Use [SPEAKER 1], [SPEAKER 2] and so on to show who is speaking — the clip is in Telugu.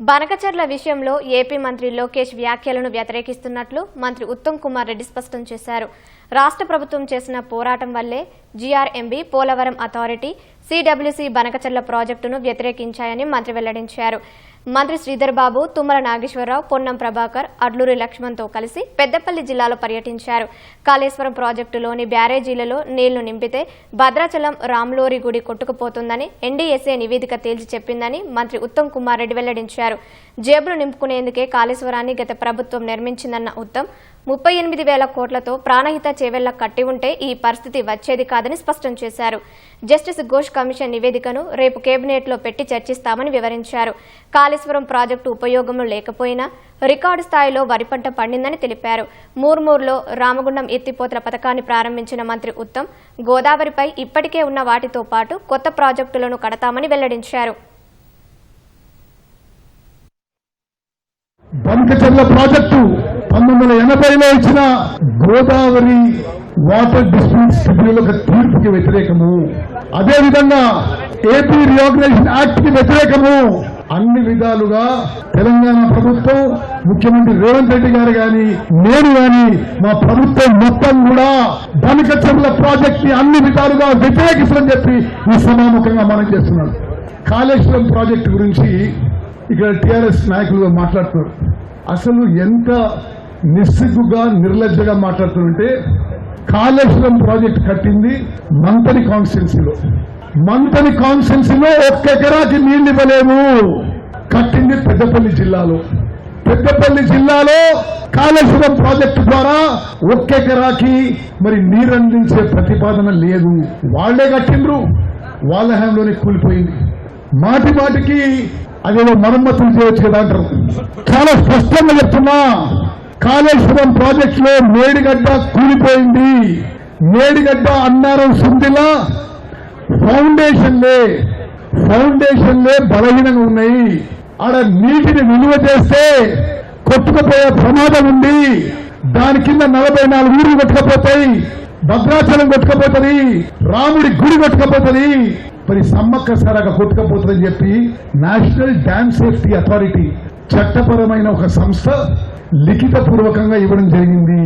[SPEAKER 1] బనకచర్ల విషయంలో ఏపీ మంత్రి లోకేష్ వ్యాఖ్యలను వ్యతిరేకిస్తున్నట్లు మంత్రి ఉత్తమ్ కుమార్ రెడ్డి స్పష్టం చేశారు. రాష్ట్ర ప్రభుత్వం చేసిన పోరాటం వల్లే GRMB Polavaram authority CWC Banakacherla ప్రాజెక్టును వ్యతిరేకించాయని మంత్రి వెల్లడించారు. మంత్రి శ్రీధర్ బాబు తుమ్మల నాగేశ్వరరావు పొన్నం ప్రభాకర్ అడ్లూరి లక్ష్మణ్తో కలిసి పెద్దపల్లి జిల్లాలో పర్యటించారు. కాళేశ్వరం ప్రాజెక్టులోని బ్యారేజీలలో నీళ్ళు నింపితే భద్రాచలం రామ్లోరి గుడి కొట్టుకుపోతుందని ఎన్డీఎస్ఏ నివేదిక తేల్చి చెప్పిందని మంత్రి ఉత్తమ్ కుమార్ రెడ్డి వెల్లడించారు. జేబులు నింపుకునేందుకే కాళేశ్వరాన్ని గత ప్రభుత్వం నిర్మించిందన్న ఉత్తమ్ ముప్పై ఎనిమిది వేల కోట్లతో ప్రాణహిత చేవెళ్ళ కట్టి ఉంటే ఈ పరిస్థితి వచ్చేది కాదని స్పష్టం చేశారు. జస్టిస్ ఘోష్ కమిషన్ నివేదికను రేపు కేబినెట్లో పెట్టి చర్చిస్తామని వివరించారు. కాళేశ్వరం ప్రాజెక్టు ఉపయోగంలో లేకపోయినా రికార్డు స్థాయిలో వరి పంట పండిందని తెలిపారు. మూర్మూర్లో రామగుండం ఎత్తిపోతల పథకాన్ని ప్రారంభించిన మంత్రి ఉత్తమ్ గోదావరిపై ఇప్పటికే ఉన్న వాటితో పాటు కొత్త ప్రాజెక్టులను కడతామని వెల్లడించారు.
[SPEAKER 2] బంకచర్ల ప్రాజెక్టు పంతొమ్మిది వందల ఎనభైలో ఇచ్చిన గోదావరి వాటర్ డిస్ప్యూట్ ట్రిబ్యునల్ ఒక తీర్పుకి వ్యతిరేకము. అదేవిధంగా ఏపీ రిఆర్గనైజేషన్ యాక్ట్కి వ్యతిరేకము. అన్ని విధాలుగా తెలంగాణ ప్రభుత్వం ముఖ్యమంత్రి రేవంత్ రెడ్డి గారు గాని నేను గాని మా ప్రభుత్వం మొత్తం కూడా బనకచర్ల ప్రాజెక్ట్ని అన్ని విధాలుగా వ్యతిరేకిస్తుందని చెప్పి ఈ సమాముఖంగా మనం చేస్తున్నాం. కాళేశ్వరం ప్రాజెక్టు గురించి ఇక్కడ టీఆర్ఎస్ నాయకులుగా మాట్లాడుతున్నారు. అసలు ఎంత నిస్సిగ్గుగా నిర్లజ్జగా మాట్లాడుతుంటే కాళేశ్వరం ప్రాజెక్ట్ కట్టింది మంతని కాన్స్టిట్యున్సీలో. మంతని కాన్స్టిట్యున్సీలో ఒక్క ఎకరాకి నీళ్ళు ఇవ్వలేము. కట్టింది పెద్దపల్లి జిల్లాలో. పెద్దపల్లి జిల్లాలో కాళేశ్వరం ప్రాజెక్టు ద్వారా ఒక్క ఎకరాకి మరి నీరు అందించే ప్రతిపాదన లేదు. వాళ్ళే కట్టిండ్రు. వాళ్ళ హ్యాండ్లోనే కూలిపోయింది. మాటి మాటికి అదేదో మరమ్మతులు చేయొచ్చు కదా అంటారు చాలా స్పష్టంగా చెప్తున్నా. కాళేశ్వరం ప్రాజెక్ట్లో మేడిగడ్డ కూలిపోయింది. మేడిగడ్డ అన్నారం సుందిలా ఫౌండేషన్లే ఫౌండేషన్లే బలహీనంగా ఉన్నాయి. ఆడ నీటిని నిలువ చేస్తే కొట్టుకుపోయే ప్రమాదం ఉంది. దాని కింద నలభై నాలుగు ఊర్లు కొట్టుకపోతాయి. భద్రాచలం కొట్టుకపోతుంది. రాముడి గుడి కొట్టుకపోతుంది. మరి సమ్మక్క సరగ కొట్టుకపోతుందని చెప్పి నేషనల్ డ్యామ్ సేఫ్టీ అథారిటీ చట్టపరమైన ఒక సంస్థ లిఖిత పూర్వకంగా ఇవ్వడం జరిగింది.